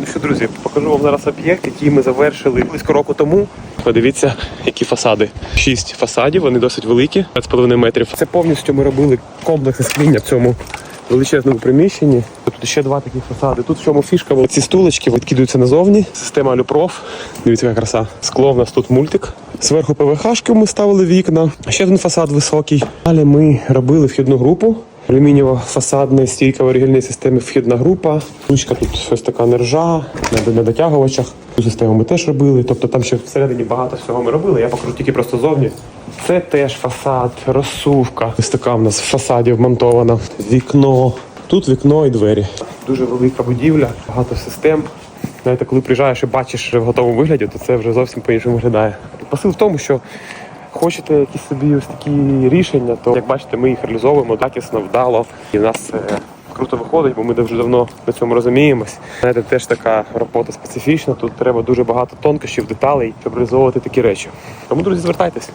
Ну що, друзі, покажу вам зараз об'єкт, який ми завершили близько року тому. Подивіться, які фасади. Шість фасадів, вони досить великі, 5,5 метрів. Це повністю ми робили комплексне скління в цьому величезному приміщенні. Тут ще два такі фасади. Тут в чому фішка, ці стулочки відкидаються назовні. Система Алюпроф. Дивіться, яка краса. Скло в нас тут мультик. Зверху ПВХшки ми ставили вікна. Ще один фасад високий. Далі ми робили вхідну групу. Алюмінієва фасадна стійка в оригінальній системі вхідна група. Ручка тут ось така нержа на, дотягувачах. Цю систему ми теж робили. Тобто там ще всередині багато всього ми робили. Я покажу тільки просто зовні. Це теж фасад, розсувка. Ось така в нас в фасаді вмонтована. Вікно. Тут вікно і двері. Дуже велика будівля, багато систем. Знаєте, коли приїжджаєш і бачиш в готовому вигляді, то це вже зовсім по-іншому виглядає. Посил в тому, що хочете якісь собі ось такі рішення, то як бачите, ми їх реалізовуємо якісно, вдало. І в нас це круто виходить, бо ми дуже давно на цьому розуміємось. Знаєте, теж така робота специфічна. Тут треба дуже багато тонкощів, деталей, щоб реалізовувати такі речі. Тому, друзі, звертайтесь.